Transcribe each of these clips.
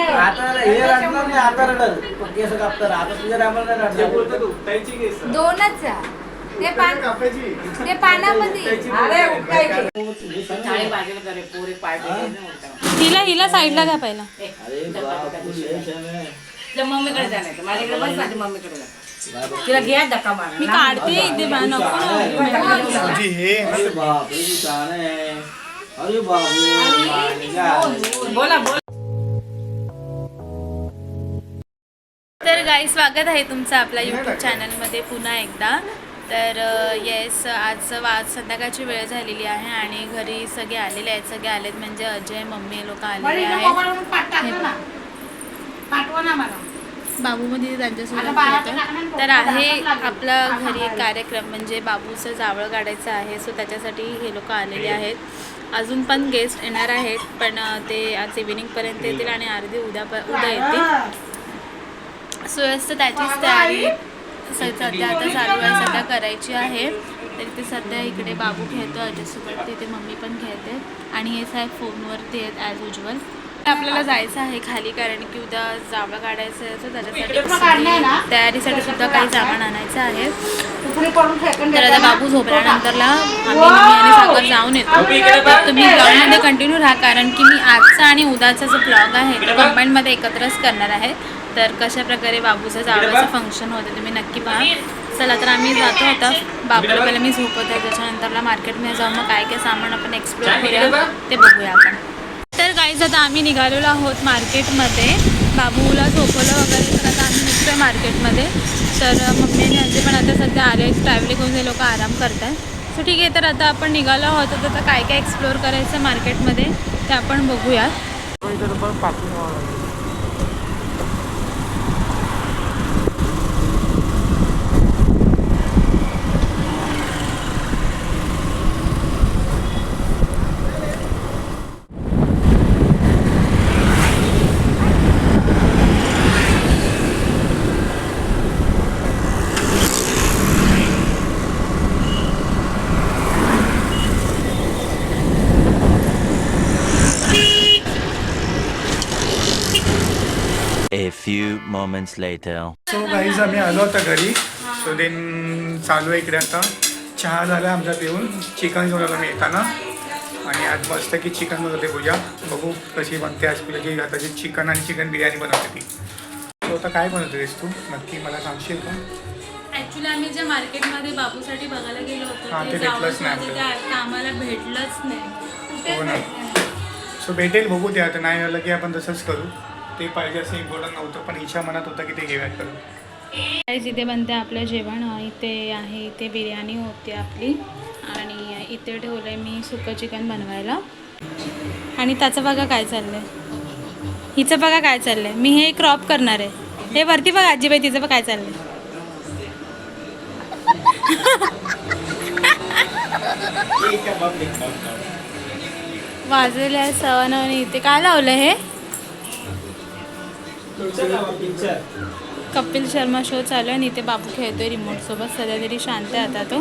आता हे रडणार नाही आता रडल. पण केस कापताना. आता तुझ्या टायमाला नाही रडणार. दोनच आहे. ते पान ते पानामध्ये. हिला हिला साईडला घ्या पहिला. अरे बापू, लय छान आहे. मम्मीकडे जाणार माझ्याकडे बस माझी मम्मीकडे जा. तिला घ्या धक्का मार. मी काढते इथे बा नको ना. अरे बापरे, किती छान आहे. अरे बाबू माझ्या बोला बोला. तर गाई स्वागत आहे तुमचं आपल्या यूट्यूब चॅनलमध्ये पुन्हा एकदा. तर येस आज वा संध्याकाळची वेळ झालेली आहे आणि घरी सगळे आलेले आहेत. सगळे आलेत म्हणजे अजय मम्मी लोक आलेले आहेत. मला. बाबूमध्ये त्यांच्यासोबत तर आहे. आपला घरी एक. कार्यक्रम म्हणजे बाबूचं जावळ काढायचं आहे. सो त्याच्यासाठी हे लोक आलेले आहेत. अजून पण गेस्ट येणार आहेत पण ते आज इव्हिनिंगपर्यंत येतील आणि अर्धी उद्या प- उद्या येतील. सो असं त्याचीच तयारी सध्या आता चालू आहे सध्या करायची आहे. तर इथे सध्या इकडे बाबू खेळतो अजयसोबत तिथे मम्मी पण खेळते. आणि हे साहेब फोनवरती आहेत ॲज युजल आपल्याला जायचं आहे खाली कारण की उद्या जावळं काढायचं आहे तर त्याच्यासाठी तयारीसाठी सुद्धा काही सामान आणायचं आहे. तर आता बाबू झोपल्यानंतरला आम्ही मम्मी आणि सागर जाऊन येतो. तर तुम्ही ब्लॉगमध्ये कंटिन्यू राहा कारण की मी आजचा आणि उद्याचा जो ब्लॉग आहे तो कंबाईनमध्ये एकत्रच करणार आहे. तर कशा प्रकारे बाबूचं जावळाचं फंक्शन होतं तुम्ही नक्की पहा. चला तर आम्ही जातो आता. बाबूला पहिला मी झोपवते त्याच्यानंतरला मार्केटमध्ये जाऊन मग काय काय सामान आपण एक्सप्लोर करूया ते बघूया आपण. तर काहीच आता आम्ही निघालेलो आहोत मार्केटमध्ये. बाबूला झोपवलं वगैरे तर आता आम्ही निघतोय मार्केटमध्ये. तर मम्मी आणि आजी पण आता सध्या आले आहेत. ट्रॅव्हलिंग करून हे लोक आराम करत आहेत सो ठीक आहे तर आता आपण निघालो आहोत. तर आता काय काय एक्सप्लोअर करायचं मार्केटमध्ये ते आपण बघूयात A few moments later. So guys आम्ही आलो आता घरी. सो देन चालू आहे इकडे आता. चहा झाला आमचा पिऊन. चिकन घेऊन आलो मी येताना. आणि आज मस्त की चिकन बनवते पूजा. बघू कशी बनते. आज पूजाची हाताची चिकन आणि चिकन बिर्याणी बनवते ती. सो आता काय बनवतेस तू? नक्की मला सांगशील का? ॲक्च्युली आम्ही जे मार्केटमध्ये बाबूसाठी बघायला गेलो हां, होतो ते ते भेटलंच नाही ते आता आम्हाला भेटलंच नाही. कुठेच हो ना. भेटलं नाही. सो भेटेल बघू ते. आता नाही आलं की आपण तसंच करू. ते पाहिजे असं इम्पॉर्टंट नव्हतं पण इच्छा मनात होतं की ते घेऊयात करू. गाईज इथे बनते आपलं जेवण. इथे आहे इथे बिर्याणी होते आपली. आणि इथे ठेवलं आहे मी सुकं चिकन बनवायला. आणि त्याचं बघा काय चाललंय. हिचं बघा काय चाललंय. मी हे क्रॉप करणार आहे. हे वरती बघा आजीबाई तिचं बघा काय चाललंय. वाजलेलं आहे सवन आणि इथे काय लावलं हे? कपिल शर्मा शो चालू आहे आणि इथे बाबू खेळतोय रिमोट सोबत. सध्या तरी शांत आहे आता तो.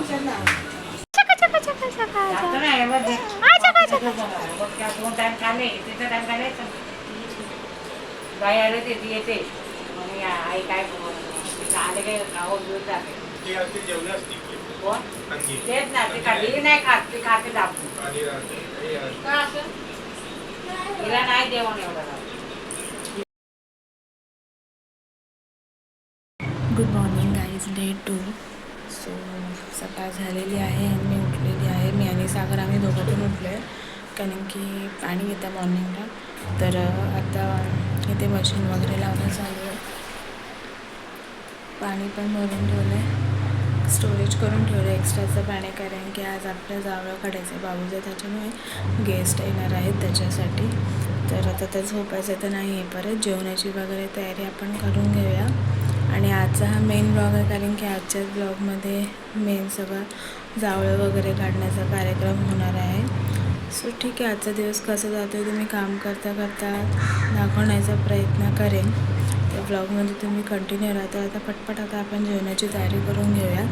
तेच ना ते काढली नाही खात ती खाते दाबून. तिला नाही जेवण एवढं. Good morning guys day two so सकाळ झालेली आहे आणि मी उठलेली आहे. मी आणि सागर आम्ही दोघं पण उठलो आहे कारण की पाणी येतं मॉर्निंगला तर आता इथे मशीन वगैरे लावणं चालू आहे. पाणी पण भरून ठेवलं आहे स्टोरेज करून ठेवलं आहे एक्स्ट्राचं पाणी कारण की आज आपल्या जावळं काढायचं आहे बाबूचं त्याच्यामुळे गेस्ट येणार आहेत त्याच्यासाठी. तर आता तर झोपायचं तर नाही आहे परत जेवणाची वगैरे तयारी आपण करून घेऊया. आणि आजचा हा मेन ब्लॉग आहे कारण की आजच्याच ब्लॉगमध्ये मेन सगळं जावळं वगैरे काढण्याचा कार्यक्रम होणार आहे. सो ठीक आहे आजचा दिवस कसं जातो आहे तुम्ही काम करता करता दाखवण्याचा प्रयत्न करेन. त्या ब्लॉगमध्ये तुम्ही कंटिन्यू राहता आता पटपट आता आपण जेवणाची तयारी करून घेऊया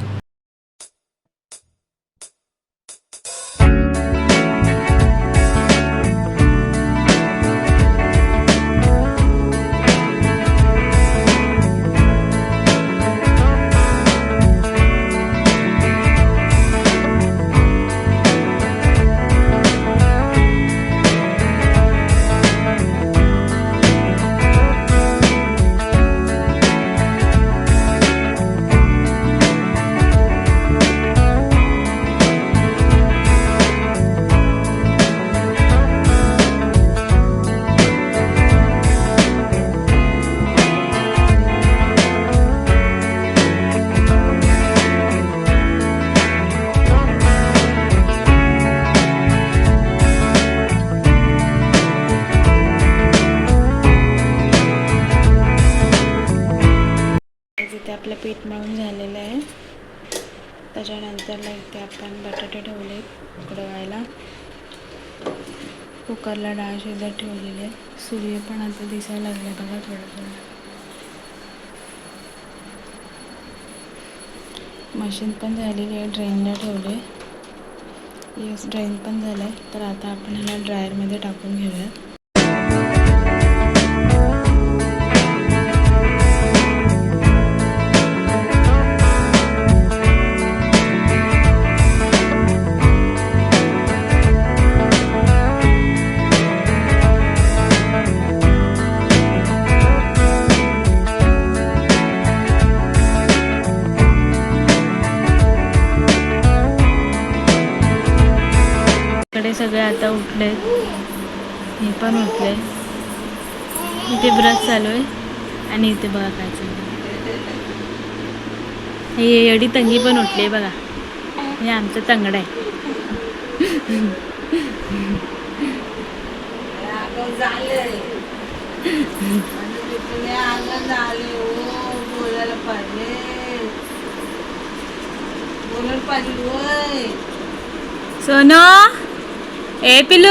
त्याच्यानंतरला इथे आपण बटाटे ठेवले उकडवायला. कुकरला डाळ शिजत ठेवलेली आहे. सूर्य पण आता दिसायला लागले बघा थोडं थोडं मशीन पण झालेली आहे ड्रेनला ठेवले. येस ड्रेन पण झालं आहे तर आता आपण ह्याला ड्रायरमध्ये टाकून घेऊया उठले मी पण उठले इथे ब्रश चालू आहे आणि इथे बघा काय चालू हे एडी तंगी पण उठली बघा. हे आमचं तंगड आहे. बोलायला पाहिजे सोनो? ए पिलू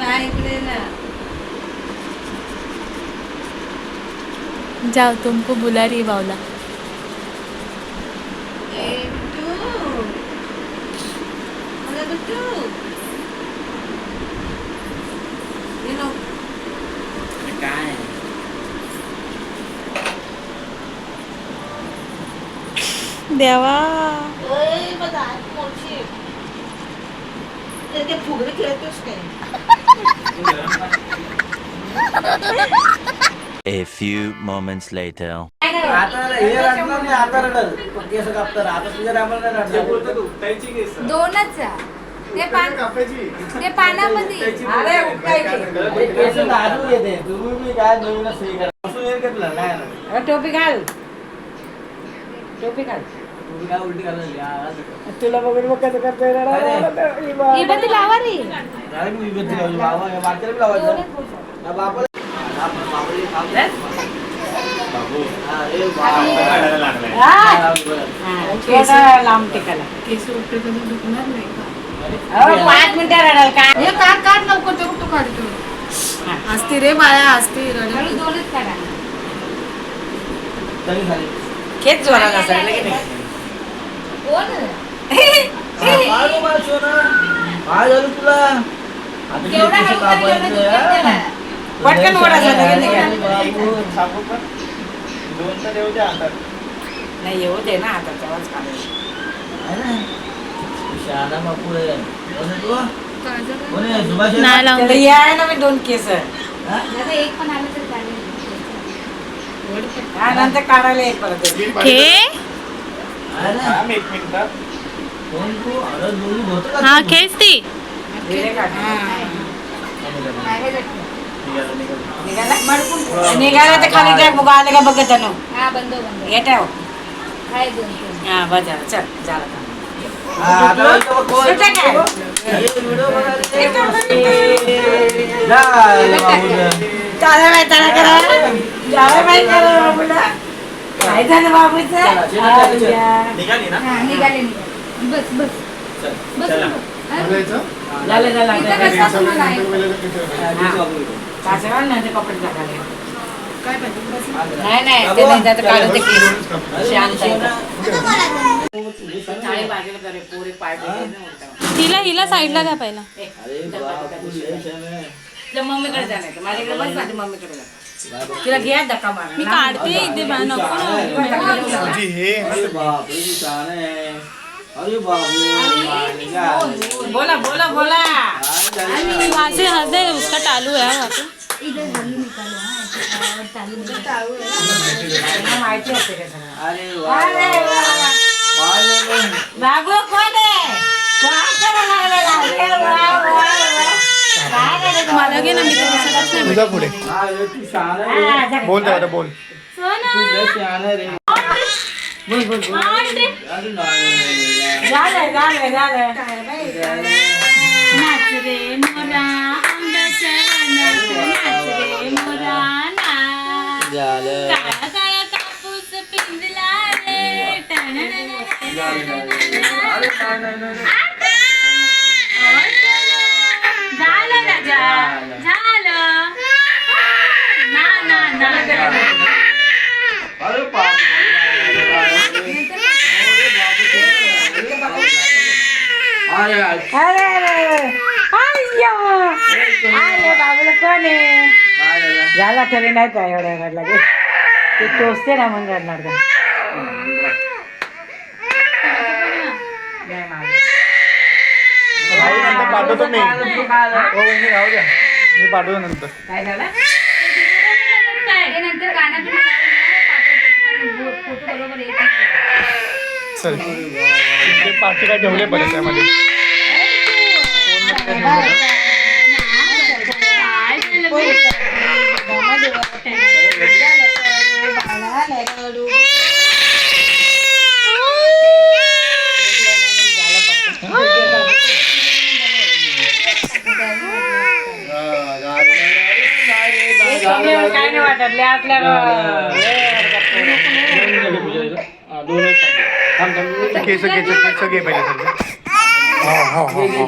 बाय इकडे ना जाओ तुमको बुला रही बावला ए बिट्टू अरे बिट्टू ये लो काय देवा मोठी ते फुगडे खेळतोस काय A few moments later. आता हे रडणार नाही आता रडल पण केस कापतात आता तुझ्या टायमाला नाही रडणार दोनच ते पान ते पानामध्ये. अरे हे केस नाजूक येते. तुम्ही बी काय नवीनच हे करा. बसून येईल का तुला नाही ना. टोपी घाल. टोपी घाल. तुला बघून मग कसं करतोय रे? ही बदी लावा रे हा, हा. हा. हा, पाच मिनिटं रडाल हे काढ काढ लवकर ते कुठं काढतो? असते रे बाया असते रडली दोनच काढा. तरी झाली. खेच जोरात असेल लगेच नाही. कोण हा, काय झालं तुला आता किती केवढा केस हळू तरी कापायचे, एवढं दुखत हा? त्याला. पटकन? दोन तर येऊ द्या हातात. नाही येऊ दे ना आता तेव्हाच काढायचं आहे ना? शहाणा बापू आहे. कोण आहे तू? कोण आहे? सुभाष आहे नाही ना? लावून मी दोन केस हा? जरा एक पण आलं तर चालेल हा, नंतर काढायला एक परत. हे आहे. हा खेच ती. निघाला तर खाली काय बघा आले का बघत जाणं हा बंद बंद हे हा चल झालं. चालेल बाई, चला करा. चालेल बाई, करा बाबूला. काय झालं बाबूचं? चला, चला, चला, चला. आ, निघाली ना? हा निघाले निघाले बस बस चल, बस चला. हा? झालं झालं इथं आता. कसा तुम्हाला आहे? हा, ठीक बाबू इथं. सासऱ्याला नाही ते कपडे टाकाले काय पाहिजे बस नाही नाही ते नाही त्याचं काढून ते केस अरे, शांत आहे. सोना. थाळी बाजूला करे पोरी पाय बिय नाही उलटावं. तिला हिला साईडला घ्या पहिला मम्मीकडे जाणार माझ्याकडे बस माझ्या मम्मीकडे जा तिला घ्या धक्का मार मी काढते इथे बा- नको ना जी हे अरे बापरे, तू छान आहे. अरे बाबू मागे जा. बोला बोला बोला? वहाँ से हंस दे उसका टालू है वहाँ पे इधर घरी निकालो हा याच्यावर चालू निकालो. त्यांना माहिती असते का सगळं अरे वा, वा, वा. काय झालं? बाबू कोण आहे काय करायला लागले? अरे वा, वा, वा. काय करायचं? मला घे ना मी तर दिसतच नाही तुझा पुढे. बोल दादा बोल. बोल, बोल, झालं झालं अरे बाप अरे अरे अरे बाबूला कोण आहे काय झालं? झाला तरी नाही काय एवढ्या रडला गे ते टोचते ना मग रडणार का पाठवतो मी तू काय झालं? हो द्या. मी पाठवतो नंतर. काय झालं? ते नंतर गाणं. पण फोटो बरोबर येत नाही. चल तुमचे पाठी काय ठेवले त्यामध्ये काय नाही वाटत आपल्या हा, दोनच सांगतो. थांब, थांब. केस केस केस घे पहिले सगळे हो हो हो हो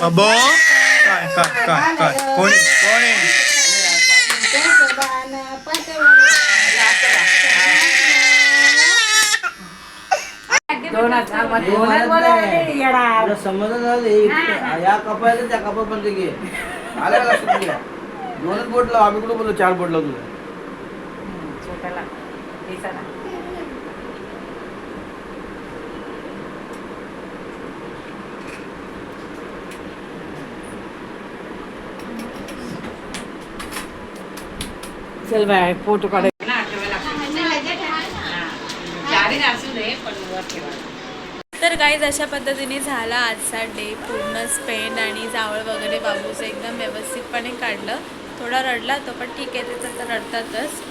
अबो काय काय काय काय कोण आहे कोण आहे दोनच हा, मग दोनच म्हणत बरोबर नाही. आहे, येडा. तुला समजलं ना रे? या कपायला त्या घे आलं का लक्षात घे दोनच बोट लाव आम्ही कुठं बोललो चार बोट लाव तुला हम्म, छोट्याला केसाला. चल बाय फोटो काढ गाईज अशा पद्धतीने झाला आजचा डे पूर्ण स्पेंड आणि जावळ वगैरे बाबूचं एकदम व्यवस्थितपणे काढलं. थोडा रडला तो पण ठीक आहे त्याचं तर रडतातच.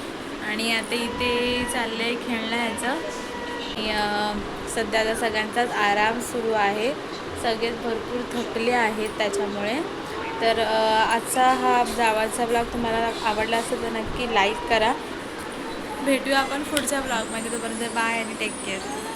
आणि आता इथे चाललं आहे खेळणं ह्याचं. सध्या आता सगळ्यांचाच आराम सुरू आहे. सगळेच भरपूर थकले आहेत त्याच्यामुळे. तर आजचा हा जावाचा ब्लॉग तुम्हाला आवडला असेल तर नक्की लाईक करा. भेटूया आपण पुढच्या ब्लॉगमध्ये तोपर्यंत बाय आणि टेक केअर